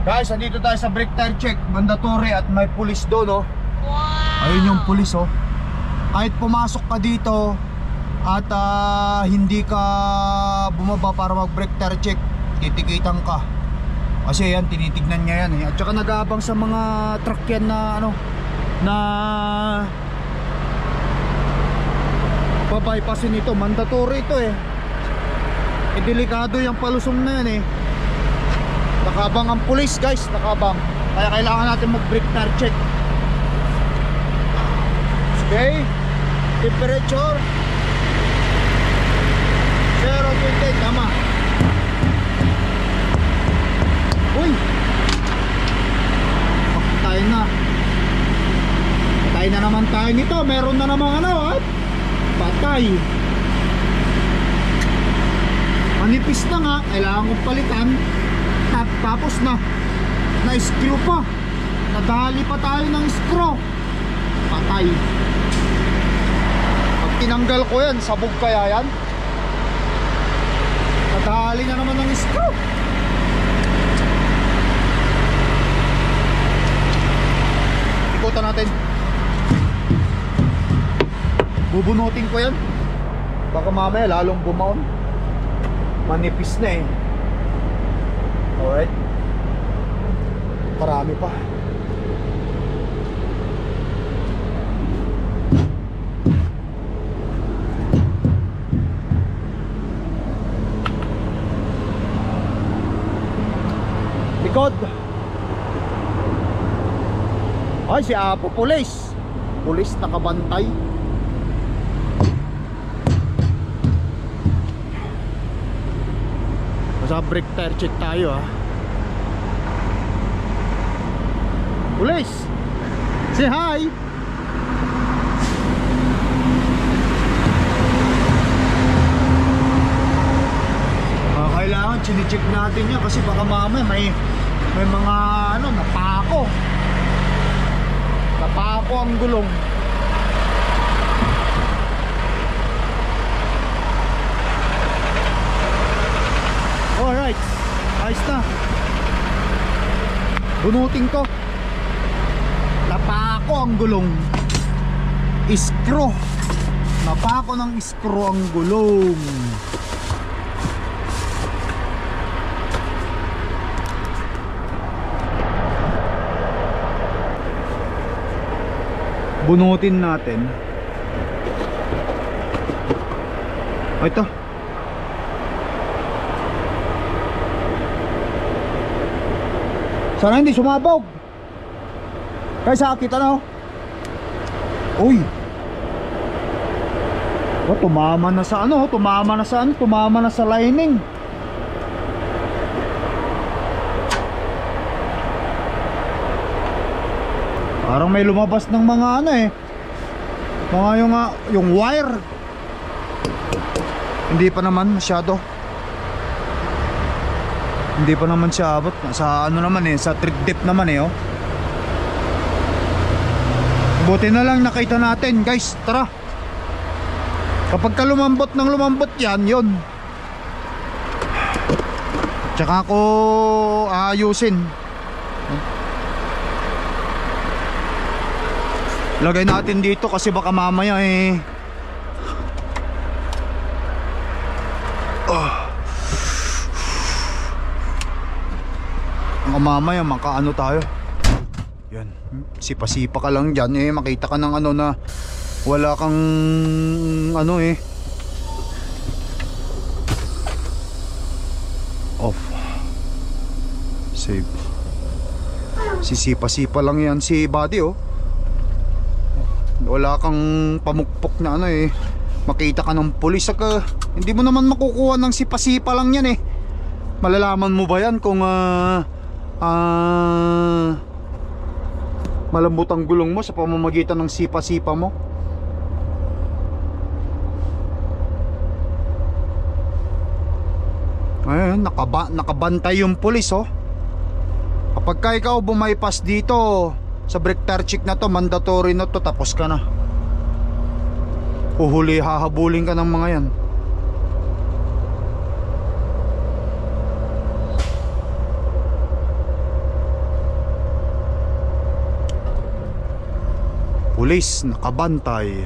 Guys, andito tayo sa brake tire check. Mandatory at may pulis doon, oh. Wow! Ayun yung pulis, oh. Kahit pumasok ka dito at ah, hindi ka bumaba para mag brake tire check, titikitan ka. Kasi yan, tinitignan niya yan, eh. At saka nag-aabang sa mga truck yan na, ano, na pabypassin ito. Mandatory ito, eh. Eh, delikado yung palusong na yan, eh. Nakabang ang pulis guys, nakabang. Kaya kailangan natin mag-brake tire check. Okay? Temperature 0.8 tama. Uy! Patay na. Patay na naman tayo nito. Meron na namang ano, ha? Patay. Manipis na nga, kailangan kong palitan. Tap, tapos na, na-screw pa. Nadali pa tayo ng screw. Patay. Pag tinanggal ko yan, sabog kaya yan? Nadali na naman ng screw. Ikutan natin. Bubunutin ko yan. Baka mamaya lalong bumaon. Manipis na eh. Alright. Marami pa. Likod. Ay, si Apo Pulis. Pulis nakabantay. Sa brake tire check tayo ah. Pulis! Say hi! Ah, kailangan chine-check natin yan kasi baka mamaya may may mga ano napako. Napako ang gulong. Alright, ayos na. Bunutin ko. Napako ang gulong. Iskro. Napako ng iskro ang gulong. Bunutin natin. Ito. Sana hindi sumabog. Kaysa kita na. Uy. Oh, tumama na sa ano, tumama na sa ano, tumama na sa lining. Parang may lumabas ng mga ano eh. Mga yung, ah, yung wire. Hindi pa naman masyado. Hindi pa naman siya abot. Sa ano naman eh, sa trick dip naman eh oh. Buti na lang nakita natin guys, tara. Kapag ka lumambot ng lumambot yan, yun. Tsaka ako aayusin. Lagay natin dito kasi baka mamaya eh. Mamaya makaano tayo. Yan. Sipa-sipa ka lang dyan eh. Makita ka ng ano na wala kang ano eh. Off. Save. Sisipa-sipa lang yan si body oh. Wala kang pamukpok na ano eh. Makita ka ng pulis saka hindi mo naman makukuha ng sipa-sipa lang yan eh. Malalaman mo ba yan kung ah ah malambot ang gulong mo sa pamamagitan ng sipa-sipa mo? Ayun, nakaba, nakabantay yung pulis oh. Kapag ka ikaw bumaypas dito sa brake tire check na to, mandatory na to, tapos ka na. Uhuli, hahabulin ka ng mga yan. Pulis nakabantay.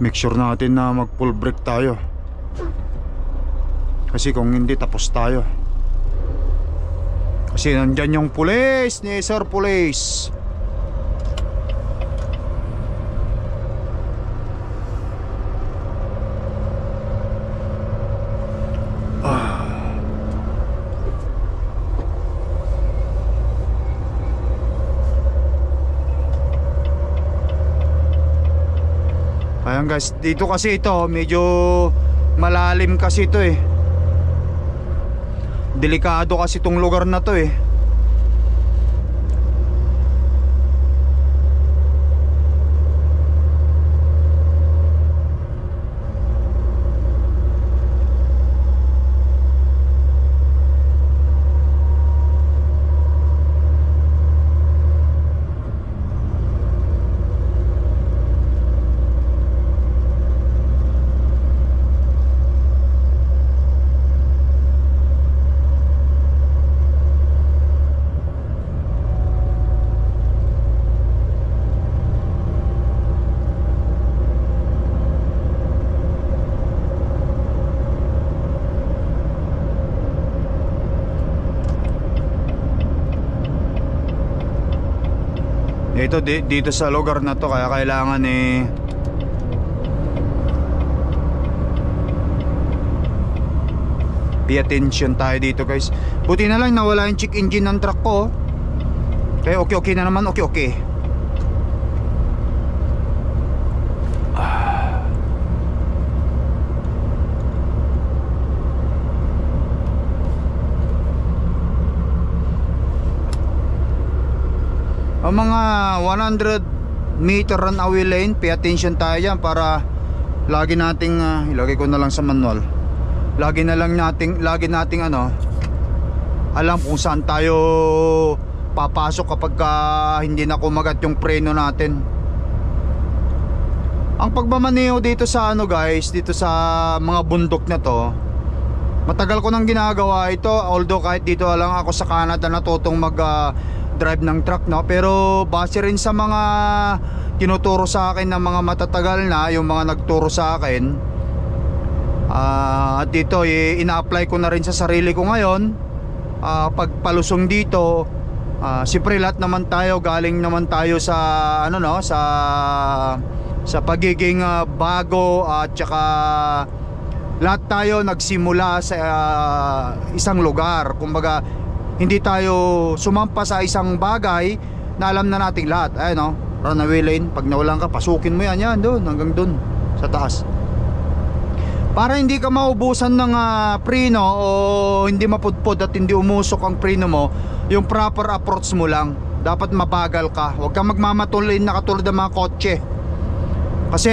Make sure natin na mag full brake tayo. Kasi kung hindi tapos tayo. Kasi nandyan yung pulis ni Sir Pulis. Guys, dito kasi ito medyo malalim kasi ito eh. Delikado kasi itong lugar na to eh. Ito di, dito sa lugar na to kaya kailangan eh Pay attention tayo dito guys Buti na lang nawala yung check engine ng truck ko oh. Kaya okay okay na naman okay okay Mga 100 meter run away lane, pay attention tayo yan para lagi nating ah, ilagay ko na lang sa manual. Lagi na lang nating lagi nating ano alam kung saan tayo papasok kapag ka hindi na kumagat yung preno natin. Ang pagmamaneho dito sa ano guys, dito sa mga bundok na to, matagal ko nang ginagawa ito although kahit dito lang ako sa Canada natutong mag ah, drive ng truck no? Pero base rin sa mga tinuturo sa akin ng mga matatagal na yung mga nagturo sa akin ah, at dito eh, ina-apply ko na rin sa sarili ko ngayon. Ah, pagpalusong dito ah, siyempre lahat naman tayo galing naman tayo sa ano no? Sa sa pagiging ah, bago at saka lahat tayo nagsimula sa ah, isang lugar. Kumbaga hindi tayo sumampa sa isang bagay na alam na nating lahat. Ayun no? Runaway lane. Pag nawalan ka pasukin mo yan. Yan doon hanggang doon sa taas. Para hindi ka maubusan ng ah, preno o hindi mapudpod at hindi umusok ang preno mo yung proper approach mo lang. Dapat mabagal ka. Huwag kang magmamatulin na katulad ng mga kotse. Kasi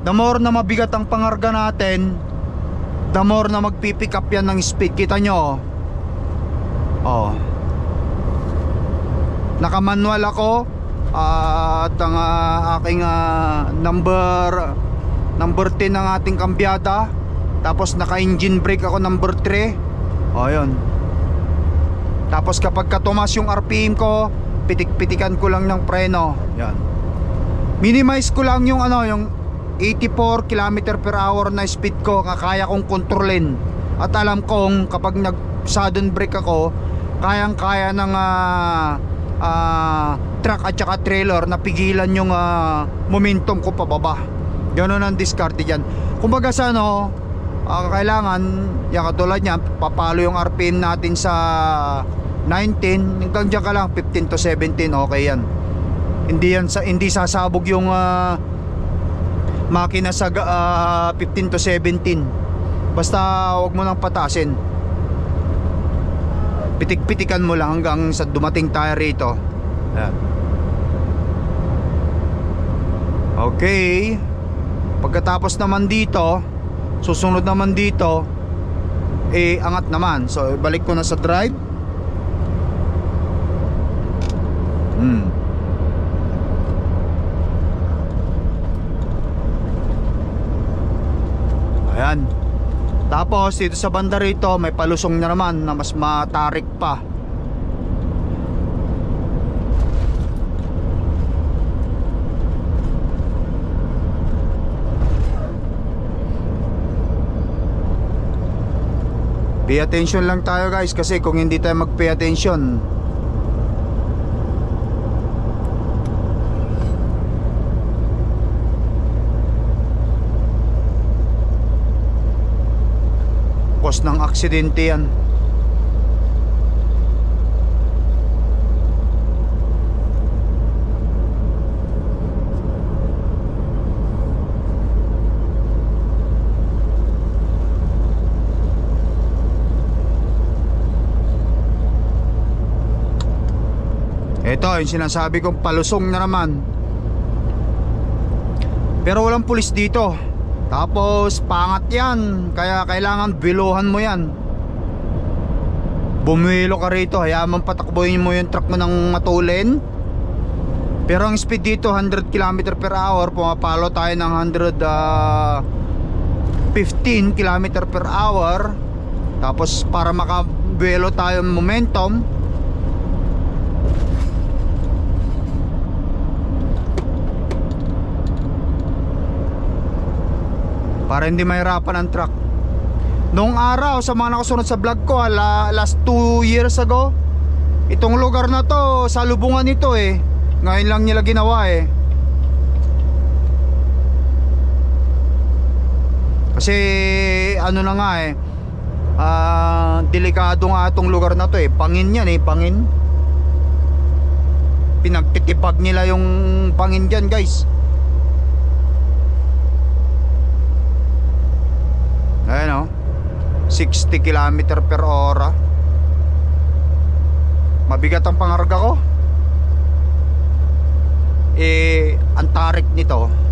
the more na mabigat ang pangarga natin the more na magpipick up yan ng speed. Kita nyo oh. Nakamanual ako ah, at ang ah, aking ah, number number 10 ng ating kambyada. Tapos naka engine brake ako number 3 o yun. Tapos kapag katumas yung RPM ko pitik-pitikan ko lang ng preno. Yan minimize ko lang yung ano yung 84 km per hour na speed ko kaya kong kontrolin. At alam kong kapag nag sudden brake ako kayang kaya ng ah, ah, truck at saka trailer na pigilan yung ah, momentum ko pababa. Ganon ang diskarte dyan. Kumbaga sa ano ah, Kailangan Yan katulad niyan Papalo yung RPM natin sa 19 Hanggang dyan ka lang 15 to 17 Okay yan. Hindi yan sa, Hindi sasabog yung ah, Makina sa ah, 15 to 17 Basta wag mo nang patasin Pitik-pitikan mo lang hanggang sa dumating tayo rito Ayan. Okay Pagkatapos naman dito, susunod naman dito, eh angat naman. So balik ko na sa drive. Hmm. Ayan. Tapos dito sa banda rito may palusong na naman na mas matarik pa. Pay attention lang tayo guys kasi kung hindi tayo mag pay attention cause ng aksidente yan Ito, yung sinasabi kong palusong na naman. Pero walang pulis dito. Tapos, pangat yan. Kaya kailangan biluhan mo yan. Bumuelo ka rito. Hayaan mong patakbuhin mo yung truck mo ng matulin. Pero ang speed dito, 100 km per hour. Pumapalo tayo ng 100 ah, 15 km per hour. Tapos, para makabuelo tayo momentum, para hindi mahirapan ang truck. Noong araw sa mga nakasunod sa vlog ko, ala, last 2 years ago, itong lugar na to, sa lubungan nito eh. Ngayon lang nila ginawa eh. Kasi ano na nga eh, ah, delikado nga itong lugar na to eh. Pangin yan eh, pangin. Pinagtitipag nila yung pangin dyan guys. Ayan o 60 km per hora. Mabigat ang pangarga ko. Eh Ang tarik nito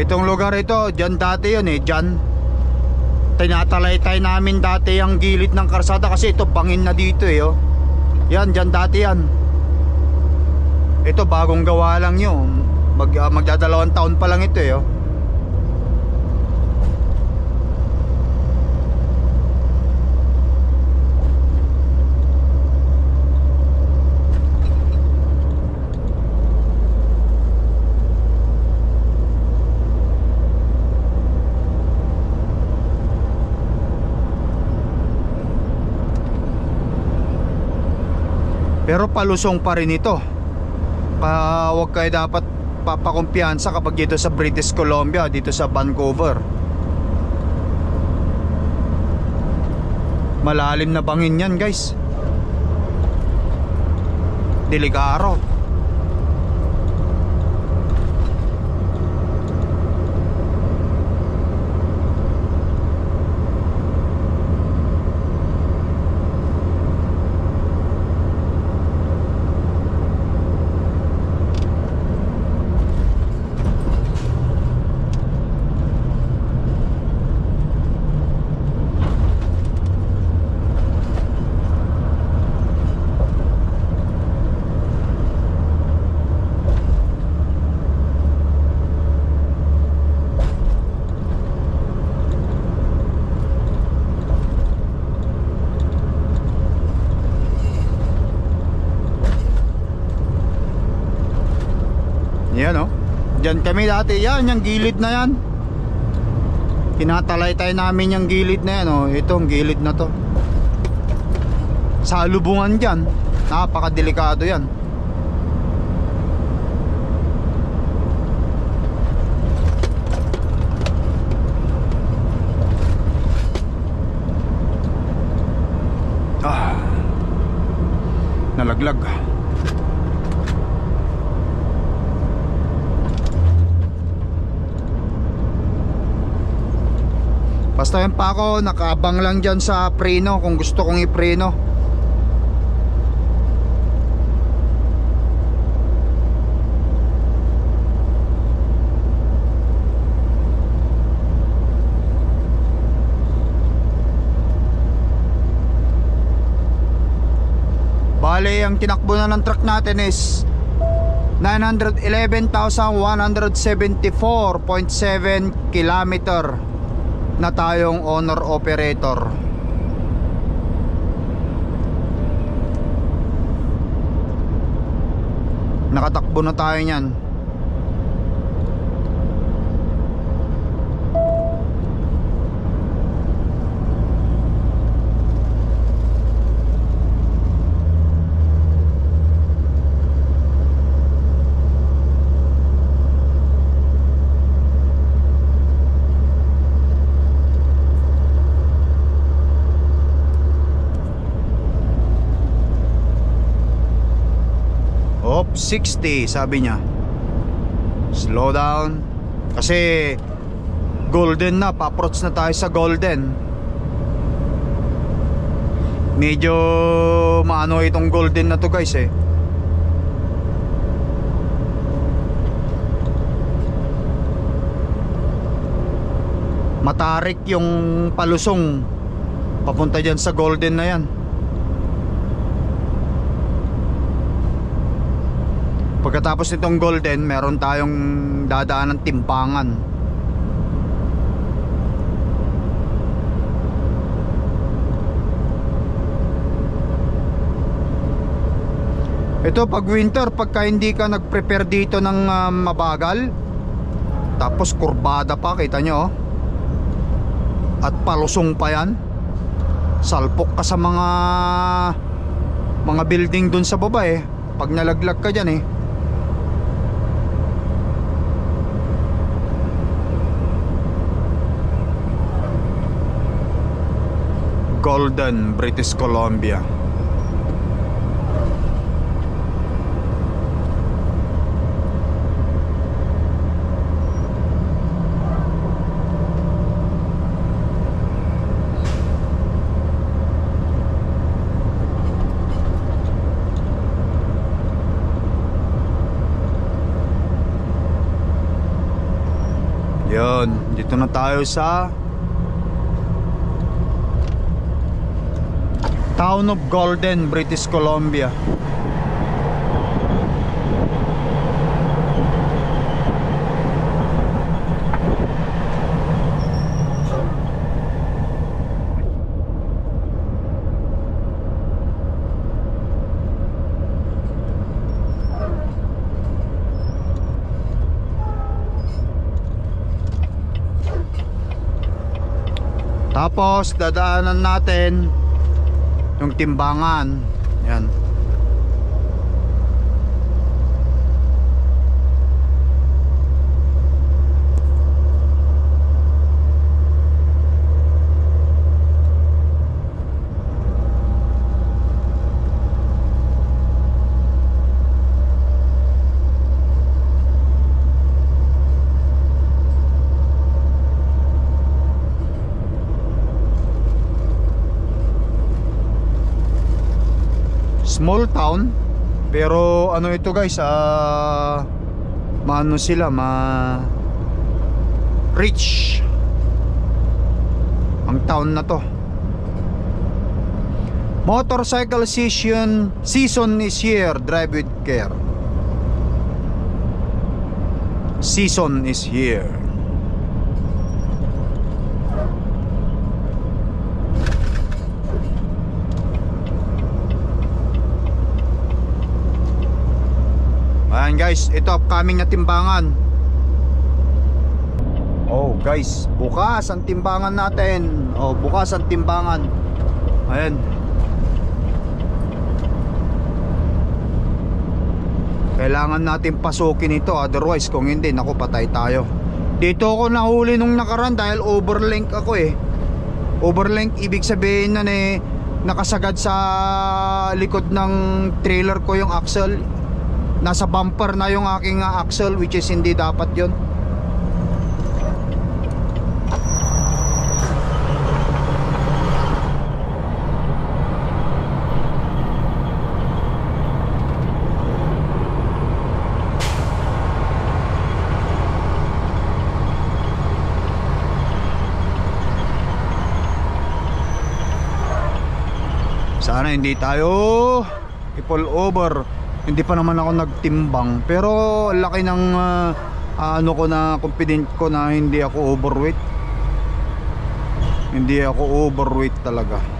Itong lugar ito, dyan dati yun eh, dyan Tinatalaytay namin dati ang gilid ng karsada kasi ito bangin na dito eh oh. Yan, dyan dati yan Ito bagong gawa lang yun Mag, ah, Magdadalawang taon pa lang ito eh oh. Pero palusong pa rin ito. Pa, wag kayo dapat papakumpiyansa kapag dito sa British Columbia, dito sa Vancouver. Malalim na bangin yan, guys. Delikaro. Diyan kami dati. Yan, yung gilid na yan. Tinatalaytay namin yung gilid na yan. Oh. Itong gilid na to. Salubungan dyan. Napakadelikado yan. Ah. Nalaglag. Nalaglag. Basta yan pa ako, nakaabang lang dyan sa preno kung gusto kong ipreno. Bale, ang tinakbo na ng truck natin is 911,174.7 kilometer na tayong owner operator. Nakatakbo na tayo niyan. 60 sabi niya. Slow down. Kasi golden na, pa-approach na tayo sa golden. Medyo maano itong golden na to guys eh. Matarik yung palusong papunta dyan sa golden na yan. Pagkatapos nitong golden, meron tayong dadaan ng timpangan. Ito pag winter, pagka hindi ka nag-prepare dito ng ah, mabagal, tapos kurbada pa, kita nyo oh. At palusong pa yan. Salpok ka sa mga mga building dun sa baba eh. Pag nalaglag ka dyan eh. Golden, British Columbia. Yun, dito na tayo sa Town of Golden, British Columbia. Tapos dadaanan natin yung timbangan. Yan. Small town. Pero ano ito guys ah maano sila ma rich. Ang town na to. Motorcycle season season is here drive with care. Season is here Ayan guys, ito upcoming na timbangan. Oh guys, bukas ang timbangan natin. Oh, bukas ang timbangan. Ayan. Kailangan natin pasukin ito otherwise kung hindi naku patay tayo. Dito ako nahuli nung nakaraan dahil overlink ako eh. Overlink ibig sabihin na eh nakasagad sa likod ng trailer ko yung axle nasa bumper na yung aking uh, axle which is hindi dapat yon Sana hindi tayo i-pull over. Hindi pa naman ako nagtimbang. Pero laki ng ah, ano ko na confident ko na hindi ako overweight. Hindi ako overweight talaga.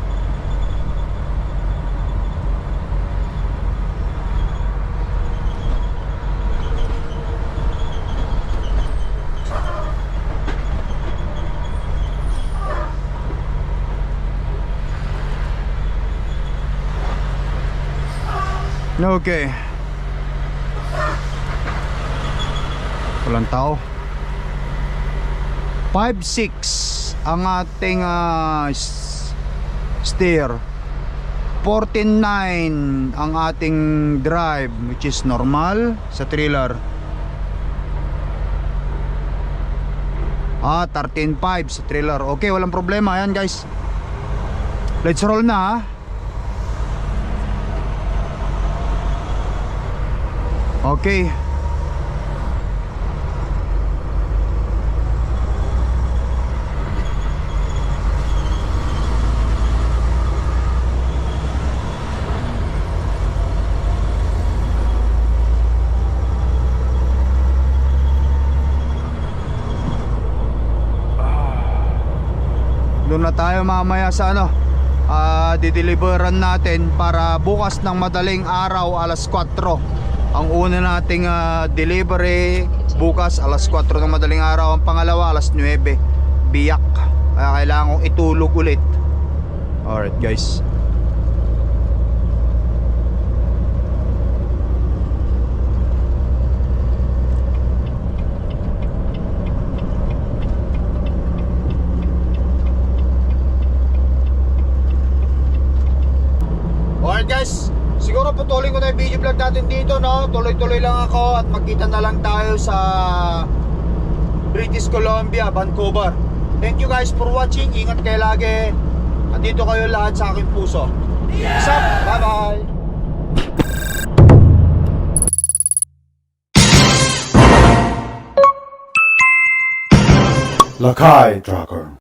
Okay. Walang tao. 5-6 ang ating s- steer. 14.9 ang ating drive which is normal sa trailer. Ah, 13.5 sa trailer. Okay, walang problema. Ayan guys. Let's roll na ah. Okay. Doon na tayo mamaya sa ano ah dideliveran natin para bukas ng madaling araw alas 4 ang una nating ah, delivery bukas alas 4 ng madaling araw. Ang pangalawa alas 9 biyak. Kaya kailangan kong itulog ulit. Alright guys. Alright guys, putulin ko na yung video vlog natin dito no? Tuloy-tuloy lang ako at magkita na lang tayo sa British Columbia, Vancouver. Thank you guys for watching, ingat kayo lagi. Andito kayo lahat sa aking puso. Peace up, bye bye Lakai Tracker.